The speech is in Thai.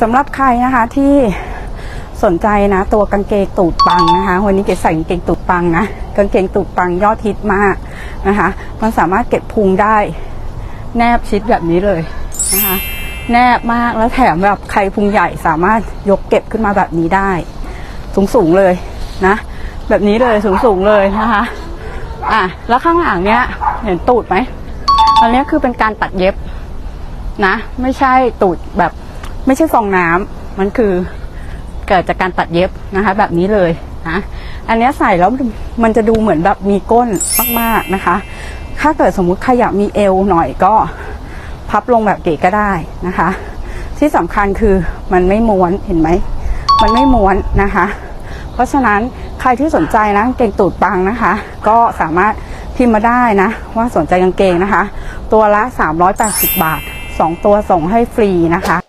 สำหรับใครนะคะที่สนใจนะตัวกางเกงตูดปังนะคะ วันนี้เกดใส่กางเกงตูดปังนะกางเกงตูดปังยอดฮิตมากนะคะ มันสามารถเก็บพุงได้ แนบชิดแบบนี้เลยนะคะ แนบมากแล้วแถมแบบใครพุงใหญ่สามารถยกเก็บขึ้นมาแบบนี้ได้ สูงสูงเลยนะ แบบนี้เลยสูงสูงเลยนะคะอะแล้วข้างหลังเนี้ยเห็นตูดไหมอันเนี้ยคือเป็นการตัดเย็บนะ ไม่ใช่ตูดแบบ ไม่ใช่ฟองน้ำมันคือเกิดจากการตัดเย็บนะคะ แบบนี้เลยนะอันนี้ใส่แล้วมันจะดูเหมือนแบบมีก้นมากๆนะคะ ถ้าเกิดสมมุติใครอยากมีเอวหน่อยก็พับลงแบบเก๋ก็ได้นะคะ ที่สำคัญคือมันไม่ม้วนเห็นไหม มันไม่ม้วนนะคะ เพราะฉะนั้นใครที่สนใจนะเกงตูดปังนะคะ ก็สามารถพิมพ์มาได้นะ ว่าสนใจกางเกงนะคะ ตัวละ 380 บาท 2 ตัวส่งให้ฟรีนะคะ